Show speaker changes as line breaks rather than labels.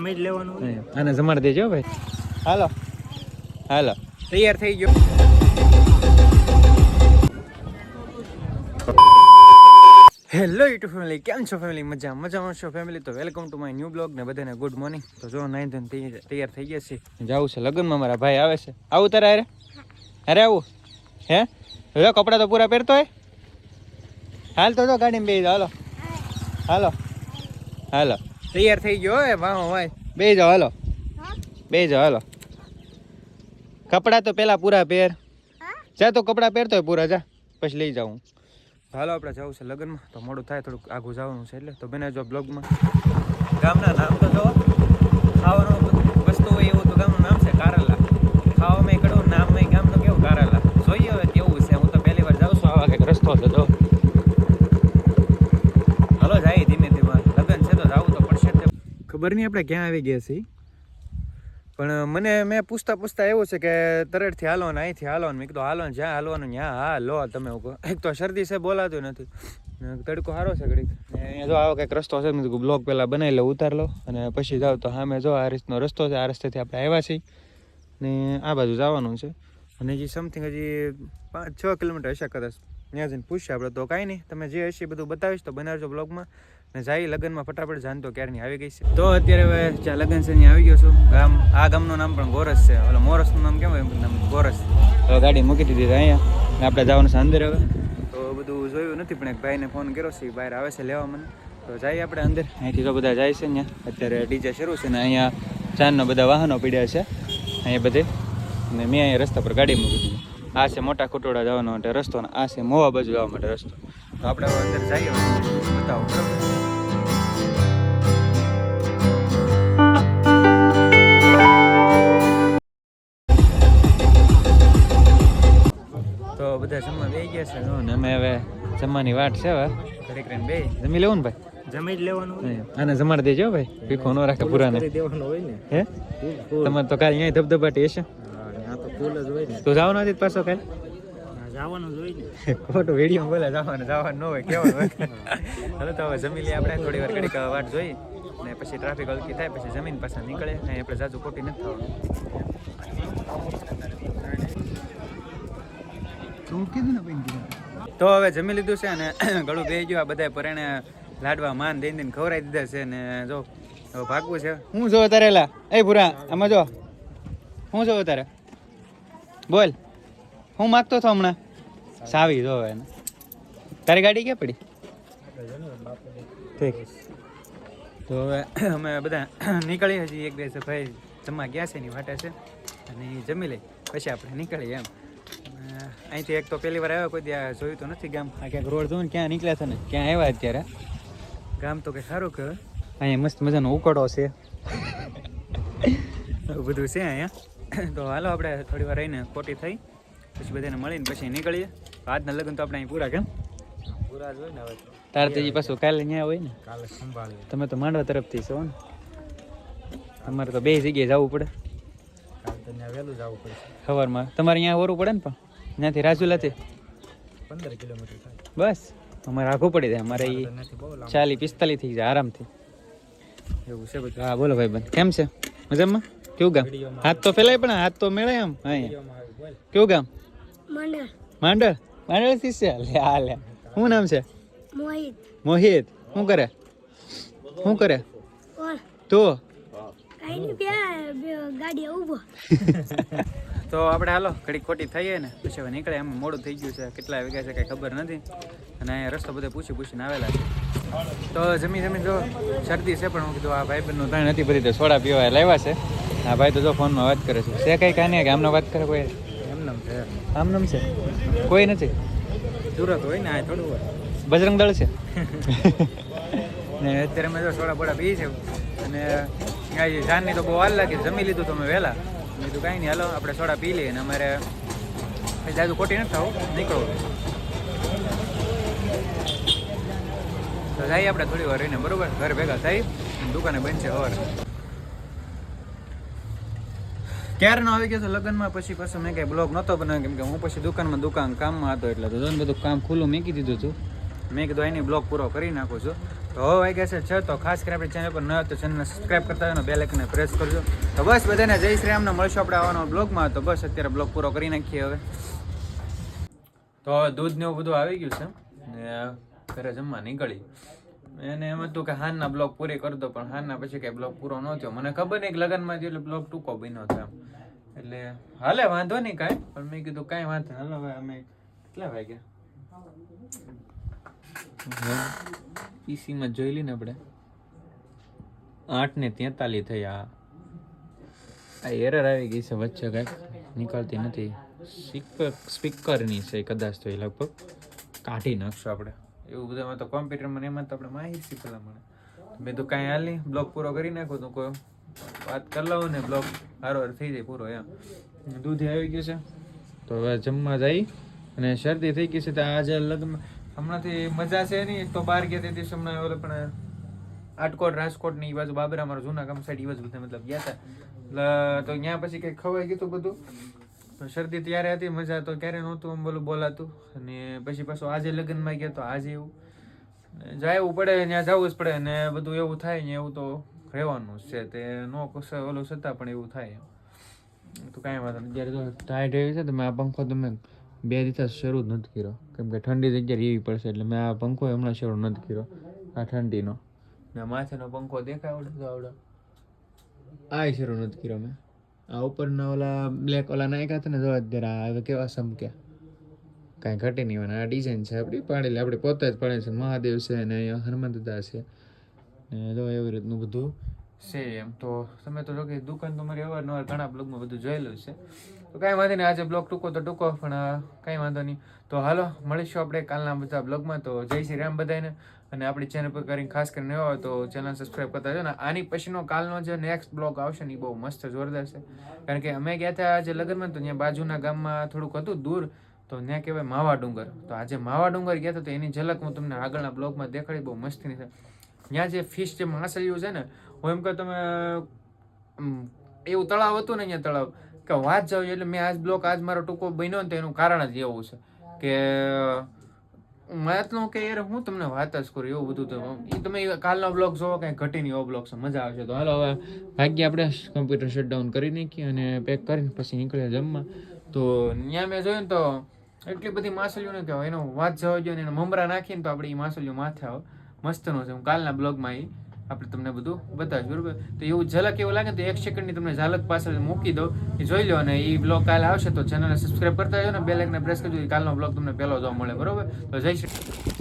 જમી જ લેવાનું.
આને જમાડી દેજો ભાઈ. હાલો. હાલો. તૈયાર થઈ ગયો. હેલો યુટ્યુબ ફેમિલી કેમ છો ફેમિલી મજા મજામાં છો ફેમિલી તો welcome to my new blog ને બધાને ગુડ મોર્નિંગ તો જો નાઈ ધન તૈયાર તૈયાર થઈ ગયા છે. જાવું છે લગ્નમાં મારા ભાઈ આવે છે. આવું તારે અરે અરે આવું? હે? હવે કપડાં તો પૂરા પહેરતો હોય? હાલ તો જો ગાડીમાં બે હાલો. હાલો. હાલો. તૈયાર થઈ ગયો હે વાહ ભાઈ બે જાઓ હાલો. બે જાઓ હાલો. કપડાં તો પેલા પૂરા પહેર. જા તો કપડાં પહેરતો હોય પૂરા જા. પછી લઈ જાઉં હાલો આપણે જવું છે લગ્નમાં. તો મોડું થાય થોડુંક આગું જવાનું છે એટલે. તો બને જો બ્લોગમાં. ગામના નામ તો જો. ખાવાનું વસ્તુ હોય એવું તો ગામનું નામ છે કારેલા. ખાવામાં કડવું નામમાં ગામનું કેવું કારેલા? જોઈએ હવે કેવું છે. હું તો પહેલી વાર જાઉં છું આવા કંઈક રસ્તો છે જો. હાલો જાય ધીમે ધીમે લગ્ન છે તો જવું તો પડશે જ તે. ખબર નહીં આપણે ક્યાં આવી ગયા છીએ. પણ મને, મેં પૂછતા પૂછતા એવું છે કે તરેડથી હાલો ને અહીંથી હાલો ને મેં કીધું, હાલો ને જ્યાં હાલવાનું ત્યાં હા, લો, તમે એક તો શરદી છે, બોલાતું નથી. તડકો સારો છે ઘડીક. અહીંયા જો આવો કંઈક રસ્તો છે, મેં બ્લોક પહેલાં બનાવી લો, ઉતાર લો. અને પછી જાઓ તો સામે જો આ રીતનો રસ્તો છે, આ રસ્તેથી આપણે આવ્યા છીએ. ને આ બાજુ જવાનું છે. અને હજી સમથિંગ હજી પાંચ છ કિલોમીટર હશે કદાચ. ત્યાં જઈને પૂછશે આપણે, તો કાંઈ નહીં. તમે જે હશે બધું બતાવીશ, તો બનાવજો બ્લોગમાં ને જાય લગ્નમાં ફટાફટ જાણતો ક્યારની આવી ગઈ છે. તો અત્યારે હવે જ્યાં લગ્ન છે ત્યાં આવી ગયો છું. ગામ, આ ગામનું નામ પણ ગોરસ છે. ઓલો મોરસનું નામ કેમ હોય? નામ ગોરસ. હવે ગાડી મૂકી દીધી અહીંયા. આપણે જવાનું છે અંદર હવે. તો બધું જોયું નથી, પણ એક ભાઈને ફોન કર્યો છે. બહાર આવે છે લેવા મને. તો જઈએ આપણે અંદર. અહીંથી તો બધા જાય છે અહીંયા. અત્યારે ડીજે શરૂ છે ને અહીંયા ચાંદના બધા વાહનો પીડ્યા છે. અહીંયા બધે. અને મેં અહીંયા રસ્તા પર ગાડી મૂકી દીધી. આ છે મોટા ખોટોડા જવાનો માટે રસ્તો અને આ છે મોવા બાજુ જવા માટે રસ્તો. તો આપણે અંદર જઈએ. બતાવો, બરાબર? જમવાની વાટ છે હવે. ઘડીક રહીને બે જમી લેવું ને ભાઈ?
જમી જ લેવાનું
આને જમાડી દેજો ભાઈ. ભીખો નો રાખે પુરાને.
કરી હોય ને.
હે? તમારે તો કાલ અહીંયા ધબધબાટી હશે.
તો ફૂલ જ હોય ને.
તું જવાનો નથી પાછો કાલ.
જાવાનું જવાનું જ
ખોટું વીડિયો બોલે જવાનું જવાનું ન હોય કેવાનું હોય? હવે તો હવે જમી લઈએ આપણે. થોડી વાર ઘડીક વાટ જોઈ ને પછી ટ્રાફિક હલકી થાય પછી જમીન પાછા નીકળે. ને આપણે જાજુ ખોટી નથી થવાનું. તું કીધું ને તો હવે જમી લીધું છે અને ગળું બે ગયું. આ બધા પરણે લાડવા માન દઈને દઈને ખવડાવી દીધા છે ને જો ભાગવું છે. હું જો અત્યારે લા એ ભૂરા આમાં જો. હું જો તારે બોલ. હું માગતો હતો હમણાં. સાવી જો એને. તારી ગાડી ક્યાં પડી? ઠીક. તો હવે અમે બધા નીકળીએ હજી એક છે ભાઈ જમવા ગયા છે એની વાટે છે. અને જમી લઈ. પછી આપણે નીકળીએ એમ. અહીંથી એક તો પહેલી વાર આવ્યા કોઈ ત્યાં જોયું તો નથી ગામ. આ ક્યાંક રોડ જોયું ને ક્યાં નીકળ્યા છે ને ક્યાં આવ્યા અત્યારે? ગામ તો કંઈ સારું કહેવાય અહીંયા મસ્ત મજાનો ઉકળો છે. બધું છે અહીંયા. તો હાલો આપણે થોડી વાર રહીને ખોટી થઈ પછી બધાને મળીને પછી નીકળીએ. આજના લગ્ન તો આપણે અહીં પૂરા કેમ?
પૂરા જ હોય ને હવે
તારે તો પાછું કાલે ન્યા હોય ને.
કાલે સંભાળીએ.
તમે તો માંડવા તરફથી છો ને. તમારે તો બે જગ્યાએ જવું પડે.
કાલે તો ત્યાં વહેલું જવું પડે
સવારમાં તમારે અહીંયા વરવું પડે ને પણ? ત્યાંથી રાજુલાથી
પંદર કિલોમીટર થાય.
બસ. અમારે આઘું પડી જાય. અમારે એ
નથી બહુ લાંબુ.
ચાલી પિસ્તાલીસ થઈ જાય આરામથી. એવું છે બધું. હા બોલો ભાઈ બંધ. કેમ છે? મજામાં? કેવું ગામ? હાથ તો ફેલાય પણ હાથ તો મેળે એમ. અહીંયા. કેવું ગામ?
મંડળ.
માંડળ? માંડળથી છે? લે આ લે. શું નામ છે?
મોહિત.
મોહિત. શું કરે? શું કરે? તો?
ગાડી ઊભો.
તો આપણે હાલો ઘડી ખોટી થઈએ ને પછી હવે નીકળે. એમ મોડું થઈ ગયું છે. કેટલા વાગ્યા છે કઈ ખબર નથી. અને અહીંયા રસ્તો બધે પૂછી પૂછીને આવેલા છે. તો જમી જમી જો શરદી છે પણ હું કીધું આ ભાઈ બહેનનું ત્રણ નથી બધી તો સોડા પીવા લાવ્યા છે. આ ભાઈ તો જો ફોનમાં વાત કરે છે. છે કઈ કાંઈ કે આમનો વાત કરે કોઈ?
એમનામ છે.
આમ નામ છે? કોઈ નથી?
સુરત હોય ને આ થોડું હોય.
બજરંગ દળ છે? ને અત્યારે મેં જો સોડા બોડા પી છે અને જાનની તો બહુ વાર લાગી જમી લીધું તમે વહેલા. કીધું કાંઈ નહીં, હાલો, આપણે સોડા પી લઈએ અને અમારે જાજુ ખોટી નથી થવું નીકળવું તો જઈએ આપણે થોડી વાર રહીને, બરોબર? ઘર ભેગા થઈ દુકાને બનશે હવાર. ક્યારનો આવી ગયો લગ્નમાં, પછી પાછો મેં કઈ બ્લોગ નહોતો બનાવ્યો, કેમ કે હું પછી દુકાનમાં દુકાન કામમાં હતો એટલે તો બધું કામ ખુલ્લું મેં દીધું હતું. મેં કીધું એની બ્લોગ પૂરો કરી નાખું છું. તો વાગ્યા છે છ, તો ખાસ કરીને આપણી ચેનલ પર ન તો ચેનલને સબસ્ક્રાઈબ કરતા હોય બેલ આઇકનને પ્રેસ કરજો. તો બસ બધાને જય શ્રી રામને મળશું આપણે આવવાનો બ્લોગમાં તો બસ અત્યારે બ્લોગ પૂરો કરી નાખીએ હવે. તો દૂધ ને એવું બધું આવી ગયું છે. ને ઘરે જમવા નીકળી. એને એમ હતું કે હાનના બ્લોગ પૂરી કરી દો, પણ હાનના પછી કઈ બ્લોગ પૂરો ન થયો. મને ખબર નહીં કે લગ્નમાં એટલે બ્લોગ ટૂંકો બન્યો હતો એમ. એટલે હાલે, વાંધો નહીં કાંઈ, પણ મેં કીધું કાંઈ વાંધો. હાલો અમે કેટલા વાગ્યા? પીસીમાં જોઈ લઈને આપણે. આઠ ને તેતાલીસ થઈ આ એરર આવી ગઈ છે વચ્ચે કાંઈક. નીકળતી નથી. સ્પીકર સ્પીકરની છે કદાચ તો એ લગભગ. કાઢી નાખશો આપણે. એવું બધામાં તો કોમ્પ્યુટરમાં એમાં તો આપણે માહિતી શીખેલા મળે મેં તો કાંઈ હાલ નહીં બ્લોગ પૂરો કરી નાખો તો કોઈ વાત કરી લઉં ને બ્લોગ સારો થઈ જાય પૂરો એમ. દૂધ આવી ગયું છે. તો હવે જમવા જઈ અને શરદી થઈ ગઈ છે તો આજે લગ્ન હમણાંથી મજા છે નહીં તો બહાર ગયા તે દિવસે હમણાં ઓલે પણ આટકોટ રાજકોટની બાજુ બાબરા મારા જૂના ગામ સાઈડ એ બાજુ બધા મતલબ ગયા હતા તો ત્યાં પછી કંઈક ખવાઈ ગયું હતું બધું. શરદી ત્યારે હતી, મજા તો ક્યારે નહોતું આમ બોલું બોલાતું. અને પછી પાછું આજે લગ્નમાં ગયા તો આજે એવું. જવું પડે ત્યાં જવું જ પડે ને બધું એવું થાય ને એવું તો રહેવાનું છે. તે નો કશે ઓલું છતાં પણ એવું થાય. તો કાંઈ વાંધો જ્યારે તો ટાઈટ એવી છે તમે આ પંખો તો મેં બે દિવસ શરૂ જ નથી કર્યો. કેમ કે ઠંડી જગ્યાએ એવી પડશે એટલે મેં આ પંખો હમણાં શરૂ નથી કર્યો, આ ઠંડીનો. ને માથેનો પંખો દેખાય આવડે તો આવડે. આ શરૂ નથી કર્યો મેં. આ ઉપરના ઓલા બ્લેક ઓલા નાખ્યા હતા ને જોવા અત્યારે હવે કેવા સમક્યા. કાંઈ ઘટે નહીં હોય આ ડિઝાઇન છે આપણી પાડેલી. આપણે પોતે જ પાડે છે. મહાદેવ છે અને અહીંયા હનુમાન દાદા છે. ને જો એવી રીતનું બધું. છે એમ. તો તમે તો જો કે દુકાન તો મારી અવારનવાર ઘણા બ્લોગમાં બધું જોયેલું છે. તો કાંઈ વાંધો નહીં, આજે બ્લોગ ટૂંકો તો ટૂંકો, પણ કાંઈ વાંધો નહીં. તો હાલો, મળીશું આપણે કાલના બધા બ્લોગમાં. તો જય શ્રી રામ બધાને અને આપણી ચેનલ પર કરીને ખાસ કરીને હોય તો ચેનલ સબસ્ક્રાઈબ કરતા જો ને. આની પછીનો કાલનો જે નેક્સ્ટ બ્લોગ આવશે ને, એ બહુ મસ્ત જોરદાર છે. કારણ કે અમે ગયા હતા આજે લગ્નમાં, તો ત્યાં બાજુના ગામમાં થોડુંક હતું દૂર. તો ત્યાં કહેવાય માવા ડુંગર. તો આજે માવા ડુંગર ગયા હતા તો એની ઝલક હું તમને આગળના બ્લોગમાં દેખાડી, બહુ મસ્તીની છે. ત્યાં જે ફિશ જે માછલીઓ છે ને, હું એમ કે તમે એવું તળાવ હતું ને અહીંયા તળાવ, કે વાત જાવ એટલે મેં આજ બ્લોક આજ મારો ટૂંકો બન્યો ને તો એનું કારણ જ એવું છે. કે વાતનો કે યાર હું તમને વાત જ કરું એવું બધું તો, એ તમે કાલનો બ્લોગ જોવો કાંઈ ઘટીને એવો બ્લોગ છે, મજા આવશે તો. હાલો, હવે ભાગ્ય આપણે કમ્પ્યુટર શટડાઉન કરી નાખીએ અને પેક કરીને પછી નીકળ્યા જમવા. તો ત્યાં મેં જોયું ને તો, એટલી બધી માછલીઓ ને કહેવાય, એનો વાત જવા જોઈએ ને, એને મમરા નાખીને તો આપણે એ માછલીઓ માથે આવે. મસ્તનો છે. હું કાલના બ્લોગમાં એ આપણે તમને બધું બતાવીશ, બરોબર? તો એવું ઝલક એવું લાગે તો એક સેકન્ડની તમને ઝલક પાછળ મૂકી દો એ જોઈ લો અને એ બ્લોગ કાલે આવશે તો ચેનલને સબસ્ક્રાઈબ કરતા જાઓ ને બે લાઈકને પ્રેસ કરજો. કાલનો બ્લોગ તમને પહેલો જોવા મળે, બરોબર? તો જય શ્રી